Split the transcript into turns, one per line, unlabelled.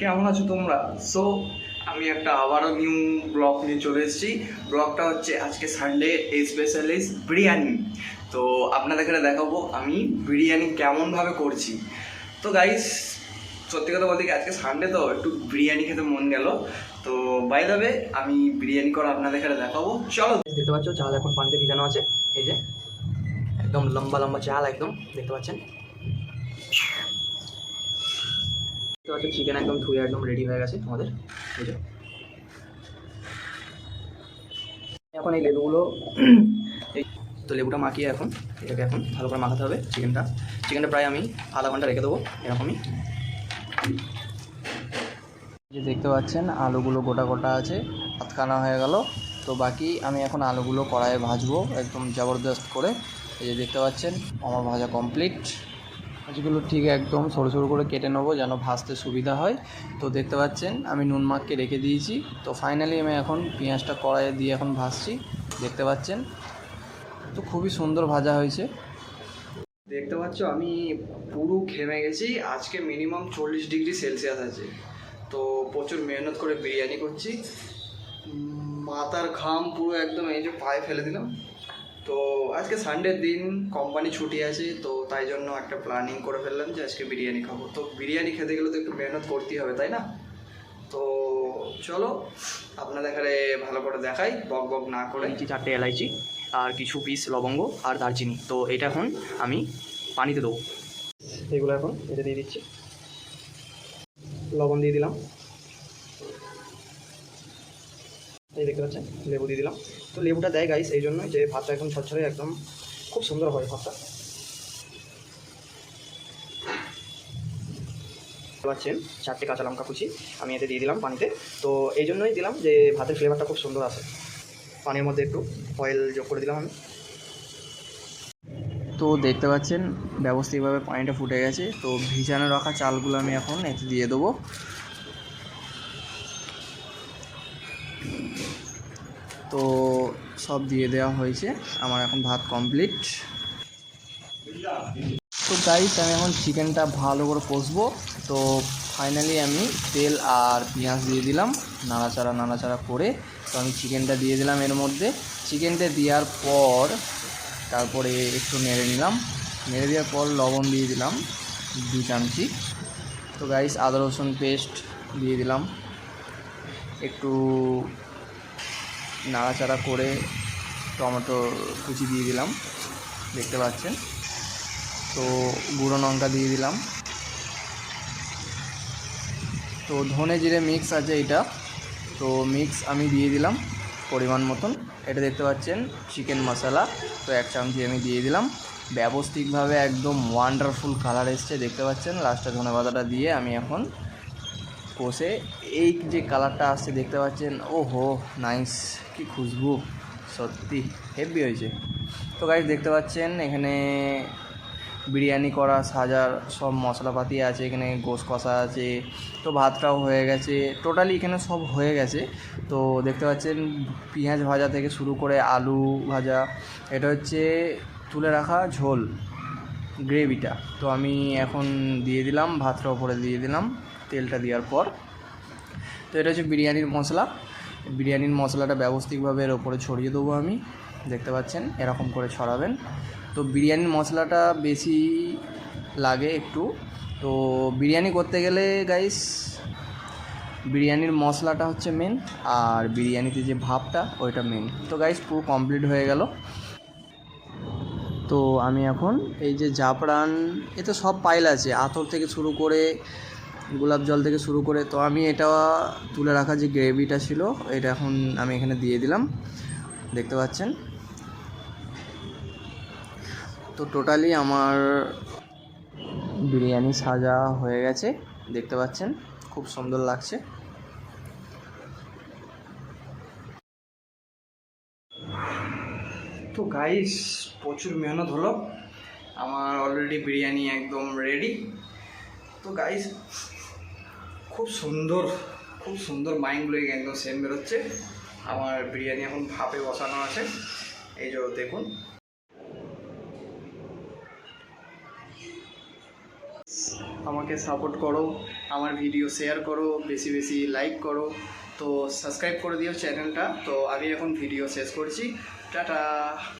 কেমন আছো তোমরা? সো আমি একটা আবারও নিউ ব্লগ নিয়ে চলে এসেছি। ব্লগটা হচ্ছে আজকে সানডে স্পেশালিস্ট বিরিয়ানি। তো আপনাদের দেখাবো, আমি বিরিয়ানি কেমনভাবে করছি। তো গাইস সত্যি কথা বলতে কি, আজকে সানডে তো একটু বিরিয়ানি খেতে মন গেল। তো বাই দাবে আমি বিরিয়ানি করা আপনাদের এখানে দেখাবো। চলো।
দেখতে পাচ্ছ, চাল এখন পানিতে ভিজানো আছে। এই যে, একদম লম্বা লম্বা চাল একদম, দেখতে পাচ্ছেন? দেখতে পাচ্ছ চিকেন একদম ধুয়ে একদম রেডি হয়ে গেছে এই যে। এখন এই লেবুগুলো, তো লেবুটা মাখিয়ে এখন, এটাকে এখন ভালো করে মাখাতে হবে চিকেনটা চিকেনটা প্রায় আমি আধা ঘণ্টা রেখে দেবো, এরকমই। যে দেখতে পাচ্ছেন, আলুগুলো গোটা গোটা আছে আতখানা হয়ে গেল। তো বাকি আমি এখন আলুগুলো কড়াইয়ে ভাজবো, একদম জবরদস্ত করে। এই যে দেখতে পাচ্ছেন, আমার ভাজা কমপ্লিট মাছগুলো ঠিক একদম সরু সরু করে কেটে নেব যেন ভাজতে সুবিধা হয়। তো দেখতে পাচ্ছেন, আমি নুন মাখকে রেখে দিয়েছি। তো ফাইনালি আমি এখন পেঁয়াজটা কড়াইয়ে দিয়ে এখন ভাজছি। দেখতে পাচ্ছেন, তো খুবই সুন্দর ভাজা হয়েছে।
দেখতে পাচ্ছ, আমি পুরো ঘেমে গেছি। আজকে মিনিমাম চল্লিশ ডিগ্রি সেলসিয়াস আছে। তো প্রচুর মেহনত করে বিরিয়ানি করছি। মাথার ঘাম পুরো একদম এই যে পায়ে ফেলে দিলাম। তো আজকে সানডের দিন কোম্পানি ছুটি আছে তো তাই জন্য একটা প্ল্যানিং করে ফেললাম যে আজকে বিরিয়ানি খাব। তো বিরিয়ানি খেতে গেলে তো একটু মেহনত করতেই হবে তাই না? তো চলো আপনাদের এখানে ভালো করে দেখাই বক বক না করে।
এলাইচি চারটে এলাইচি আর কিছু পিস লবঙ্গ আর দারচিনি। তো এটা এখন আমি পানিতে দেবো। এগুলো এখন এতে দিয়ে দিচ্ছি। লবণ দিয়ে দিলাম। এই দেখতে পাচ্ছেন? লেবু দিয়ে দিলাম। তো লেবুটা দেয় গাইস এই জন্য যে ভাতটা একদম ছড়ছড়ে একদম খুব সুন্দর হয় ভাতটা। পাচ্ছেন চারটে কাঁচা লঙ্কা কুচি, আমি এতে দিয়ে দিলাম পানিতে। তো এই জন্যই দিলাম যে ভাতের ফ্লেভারটা খুব সুন্দর আসে পানির মধ্যে একটু অয়েল যোগ করে দিলাম আমি। তো দেখতে পাচ্ছেন, ব্যবস্থিতভাবে পানিটা ফুটে গেছে। তো ভিজানো রাখা চালগুলো আমি এখন এতে দিয়ে দেবো। তো সব দিয়ে দেওয়া হয়েছে। আমার এখন ভাত কমপ্লিট তো গাইস আমি এখন চিকেনটা ভালো করে কষবো। তো ফাইনালি আমি তেল আর পেঁয়াজ দিয়ে দিলাম, নাড়াচাড়া নাড়াচাড়া করে। তো আমি চিকেনটা দিয়ে দিলাম এর মধ্যে। চিকেনটা দেওয়ার পর তারপরে একটু নেড়ে নিলাম। নেড়ে দেওয়ার পর লবণ দিয়ে দিলাম দু চামচি তো গাইস আদা রসুন পেস্ট দিয়ে দিলাম। একটু নাড়াচাড়া করে টমেটো কুচি দিয়ে দিলাম, দেখতে পাচ্ছেন। তো গুঁড়ো লঙ্কা দিয়ে দিলাম। তো ধনে জিরে মিক্স আছে এটা। তো মিক্স আমি দিয়ে দিলাম পরিমাণ মতন। এটা দেখতে পাচ্ছেন, চিকেন মশলা। তো এক চামচি আমি দিয়ে দিলাম। ব্যবস্থিতভাবে একদম ওয়ান্ডারফুল কালার এসছে, দেখতে পাচ্ছেন। লাস্টে ধনে পাতাটা দিয়ে আমি এখন কষে এই যে কালারটা আসছে দেখতে পাচ্ছেন ও হো নাইস কি খুশবু, সত্যি হেভি হয়েছে। তো গাইজ দেখতে পাচ্ছেন, এখানে বিরিয়ানি করা সাজার সব মশলাপাতি আছে, এখানে গোশ কষা আছে, তো ভাতটাও হয়ে গেছে টোটালি এখানে সব হয়ে গেছে। তো দেখতে পাচ্ছেন, পেঁয়াজ ভাজা থেকে শুরু করে আলু ভাজা, এটা হচ্ছে তুলে রাখা ঝোল। গ্রেভিটা। তো আমি এখন দিয়ে দিলাম ভাতটা ওপরে দিয়ে দিলাম তেলটা দেওয়ার পর। তো এটা হচ্ছে বিরিয়ানির মশলা। বিরিয়ানির মশলাটা ব্যবস্থিতভাবে এর ওপরে ছড়িয়ে দেবো আমি, দেখতে পাচ্ছেন, এরকম করে ছড়াবেন। তো বিরিয়ানির মশলাটা বেশি লাগে একটু। তো বিরিয়ানি করতে গেলে গাইস বিরিয়ানির মশলাটা হচ্ছে মেন আর বিরিয়ানিতে যে ভাবটা, ওইটা মেন তো গাইস পুরো কমপ্লিট হয়ে গেল। তো আমি এখন এই যে জাফরান এতে সব পাইল আছে, আতর থেকে শুরু করে, গোলাপ জল থেকে শুরু করে, তো আমি এটা তুলে রাখা যে গ্রেভিটা ছিল, এটা এখন আমি এখানে দিয়ে দিলাম, দেখতে পাচ্ছেন? তো টোটালি আমার বিরিয়ানি সাজা হয়ে গেছে, দেখতে পাচ্ছেন? খুব সুন্দর লাগছে।
তো গাইস প্রচুর মেহনত হলো। আমার অলরেডি বিরিয়ানি একদম রেডি তো গাইস খুব সুন্দর খুব সুন্দর মাইন্ডগুলো একদম সেম বেরোচ্ছে। আমার বিরিয়ানি এখন ভাপে বসানো আছে। এই যে দেখুন। আমাকে সাপোর্ট করো, আমার ভিডিও শেয়ার করো, বেশি বেশি লাইক করো। তো সাবস্ক্রাইব করে দিও চ্যানেলটা তো আমি এখন ভিডিও শেষ করছি। টাটা